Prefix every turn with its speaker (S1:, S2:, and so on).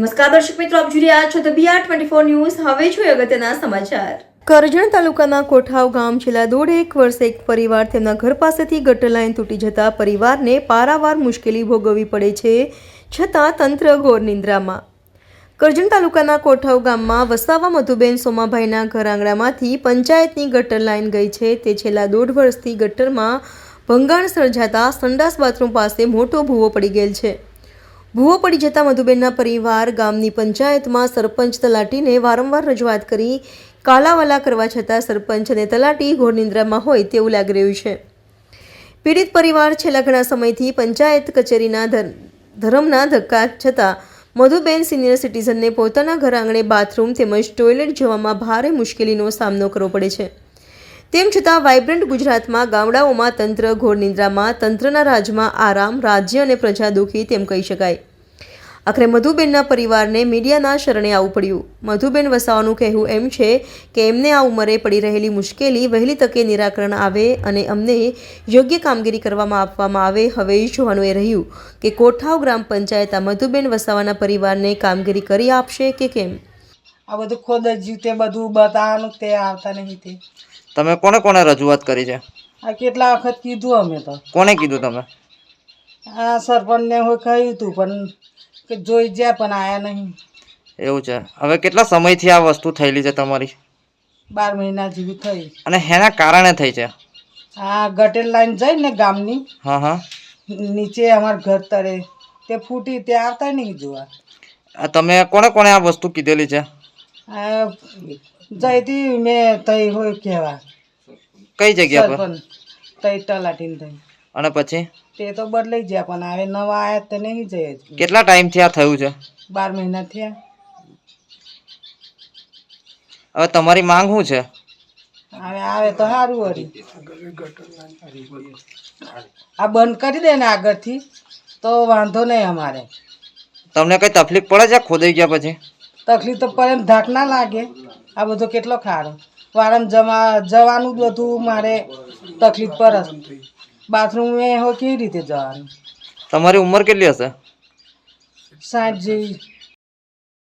S1: નમસ્કાર દર્શક મિત્રો, આપ જોઈ રહ્યા છો તો બીઆર ટ્વેન્ટી ફોર ન્યૂઝ હવે જોઈએ અગત્યના સમાચાર. કરજણ તાલુકાના કોઠાવ ગામ છેલ્લા દોઢ એક વર્ષે એક પરિવાર તેમના ઘર પાસેથી ગટર લાઇન તૂટી જતા પરિવારને પારાવાર મુશ્કેલી ભોગવવી પડે છે, છતાં તંત્ર ઘોર નિંદ્રામાં. કરજણ તાલુકાના કોઠાવ ગામમાં વસાવા મધુબેન સોમાભાઈના ઘર આંગણામાંથી પંચાયતની ગટર લાઈન ગઈ છે. તે છેલ્લા દોઢ વર્ષથી ગટરમાં ભંગાણ સર્જાતા સંડાસ બાથરૂમ પાસે મોટો ભૂવો પડી ગયેલ છે. ભૂવો પડી જતા મધુબેનના પરિવાર ગામની પંચાયતમાં સરપંચ તલાટીને વારંવાર રજૂઆત કરી કાલાવાલા કરવા છતાં સરપંચ અને તલાટી ઘોર નિંદ્રામાં હોય તેવું લાગી રહ્યું છે. પીડિત પરિવાર છેલ્લા ઘણા સમયથી પંચાયત કચેરીના ધર- ધરમના ધક્કા છતાં મધુબેન સિનિયર સિટીઝનને પોતાના ઘર આંગણે બાથરૂમ તેમજ ટોયલેટ જવામાં ભારે મુશ્કેલીનો સામનો કરવો પડે છે. તેમ છતાં વાઇબ્રન્ટ ગુજરાતમાં ગામડાઓમાં તંત્ર, ઘોર નિંદ્રામાં, તંત્રના રાજમાં આરામ, રાજ્ય અને પ્રજા દુઃખી તેમ કહી શકાય. આખરે મધુબેનના પરિવારને મીડિયાના શરણે આવવું પડ્યું. મધુબેન વસાવાનું કહેવું એમ છે કે એમને આ ઉંમરે પડી રહેલી મુશ્કેલી વહેલી તકે નિરાકરણ આવે અને અમને યોગ્ય કામગીરી કરવામાં આપવામાં આવે હવે જોવાનું એ રહ્યું કે કોઠાવ ગ્રામ પંચાયત આ મધુબેન વસાવાના પરિવારને કામગીરી કરી આપશે કે કેમ?
S2: આ બધું ખોદ જ તે બધું બતાવવાનું તે આવતા નહીં તે.
S3: તમે કોને કોને રજૂઆત કરી છે?
S2: આ કેટલા વખત કીધું અમે તો.
S3: કોને કીધું તમે?
S2: આ સરપંચને હોય કહ્યું હતું પણ કે જોઈ જ્યાં પણ આયા નહીં.
S3: એવું છે. હવે કેટલા સમયથી આ વસ્તુ થયેલી છે તમારી?
S2: બાર મહિના જેવી થઈ.
S3: અને હેના કારણે થઈ છે?
S2: આ ગટેર લાઈન જઈ ને ગામની
S3: હા હા.
S2: નીચે અમાર ઘર તરે. તે ફૂટી તે આવતા નહીં જોવા.
S3: તમે કોને કોને આ વસ્તુ કીધેલી છે?
S2: આ જઈતી મેં તઈ હોય કહેવા
S3: કઈ જગ્યા પર?
S2: તઈ તલાટીન તઈ.
S3: અને પછી?
S2: તે તો બદલાઈ ગયા પણ હવે નવા આયા તો નહીં જઈએ જ.
S3: કેટલા ટાઈમથી આ થયું છે?
S2: બાર મહિના થયા.
S3: હવે તમારી માંગ શું છે?
S2: હવે આવે તો સારું વળી. આ બંધ કરી દે ને આગળથી તો વાંધો નહીં અમારે.
S3: તમને કઈ તકલીફ પડે છે ખોદાઈ ગયા પછી?
S2: તકલીફ તો પડે ધાક ના લાગે. આ બધો કેટલો ખારો. વારમ જમા જવાનું બધું મારે તકલીફ પર બાથરૂમ એ હો કેવી રીતે જવાનું?
S3: તમારી ઉંમર કેટલી હશે?
S2: સાઠ જેવી.